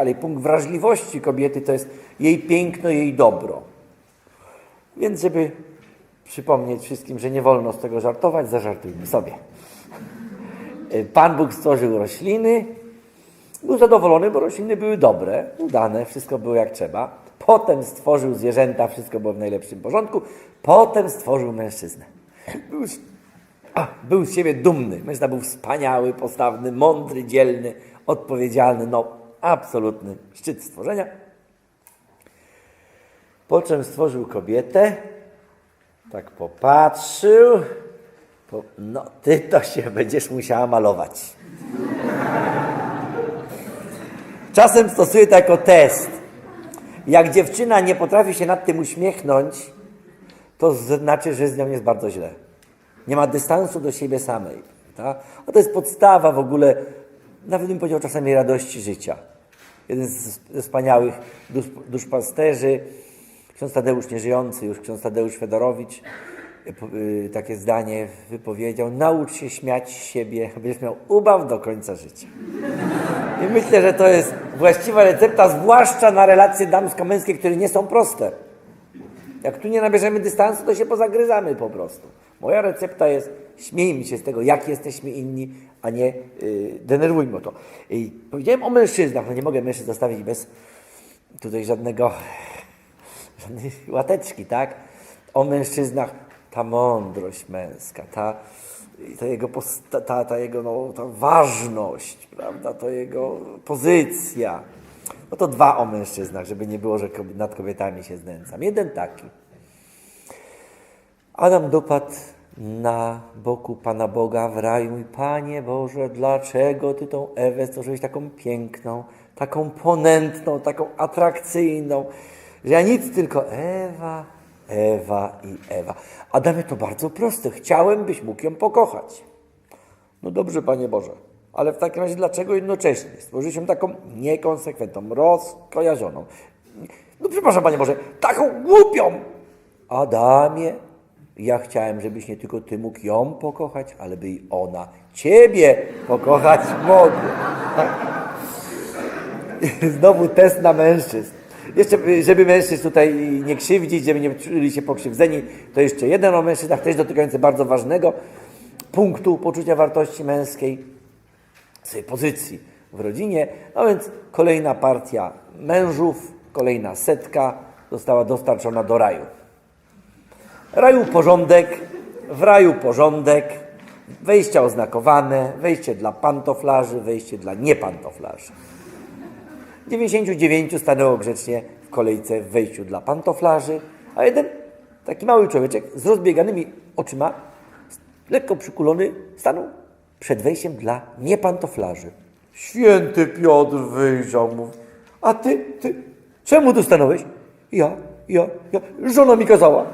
ale punkt wrażliwości kobiety to jest jej piękno, jej dobro. Więc żeby przypomnieć wszystkim, że nie wolno z tego żartować, zażartujmy sobie. Pan Bóg stworzył rośliny, był zadowolony, bo rośliny były dobre, udane, wszystko było jak trzeba. Potem stworzył zwierzęta, wszystko było w najlepszym porządku. Potem stworzył mężczyznę. Był, a, był z siebie dumny. Mężczyzna był wspaniały, postawny, mądry, dzielny, odpowiedzialny. No, absolutny szczyt stworzenia. Po czym stworzył kobietę, tak popatrzył. Po, no, ty to się będziesz musiała malować. Czasem stosuję to jako test. Jak dziewczyna nie potrafi się nad tym uśmiechnąć, to znaczy, że z nią jest bardzo źle. Nie ma dystansu do siebie samej. A to jest podstawa w ogóle, nawet bym powiedział czasami radości życia. Jeden z, wspaniałych dusz, duszpasterzy, ksiądz Tadeusz nieżyjący już, ksiądz Tadeusz Fedorowicz, po- y, takie zdanie wypowiedział, naucz się śmiać z siebie, będziesz miał ubaw do końca życia. I myślę, że to jest właściwa recepta, zwłaszcza na relacje damsko-męskie, które nie są proste. Jak tu nie nabierzemy dystansu, to się pozagryzamy po prostu. Moja recepta jest, śmiejmy się z tego, jak jesteśmy inni, a nie yy, denerwujmy to. I powiedziałem o mężczyznach, no nie mogę mężczyzn zostawić bez tutaj żadnego, żadnej łateczki, tak? O mężczyznach ta mądrość męska, ta, ta jego, posta, ta, ta jego no, ta ważność, prawda? To jego pozycja. No to dwa o mężczyznach, żeby nie było, że nad kobietami się znęcam. Jeden taki. Adam dopadł na boku Pana Boga w raju i Panie Boże, dlaczego Ty tą Ewę stworzyłeś taką piękną, taką ponętną, taką atrakcyjną, że ja nic tylko Ewa, Ewa i Ewa. Adamie, to bardzo proste. Chciałem, byś mógł ją pokochać. No dobrze, Panie Boże, ale w takim razie dlaczego jednocześnie stworzyłeś ją taką niekonsekwentną, rozkojarzoną? No przepraszam, Panie Boże, taką głupią! Adamie, ja chciałem, żebyś nie tylko Ty mógł ją pokochać, ale by i ona Ciebie pokochać mogła. Znowu test na mężczyzn. Jeszcze, żeby mężczyzn tutaj nie krzywdzić, żeby nie czuli się pokrzywdzeni, to jeszcze jeden o mężczyznach, też dotykający bardzo ważnego punktu poczucia wartości męskiej, swojej pozycji w rodzinie. No więc kolejna partia mężów, kolejna setka została dostarczona do raju. Raju porządek, w raju porządek, wejścia oznakowane, wejście dla pantoflarzy, wejście dla niepantoflarzy. 99 stanęło grzecznie w kolejce w wejściu dla pantoflarzy, a jeden, taki mały człowieczek z rozbieganymi oczyma, lekko przykulony, stanął przed wejściem dla niepantoflarzy. Święty Piotr wyjrzał mu. A ty, ty, czemu tu stanąłeś? Ja, ja, ja, żona mi kazała.